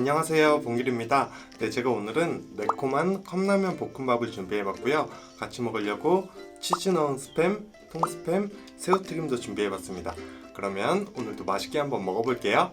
안녕하세요. 봉길입니다. 네 제가 오늘은 매콤한 컵라면 볶음밥을 준비해봤고요. 같이 먹으려고 치즈 넣은 스팸, 통스팸, 새우튀김도 준비해봤습니다. 그러면 오늘도 맛있게 한번 먹어볼게요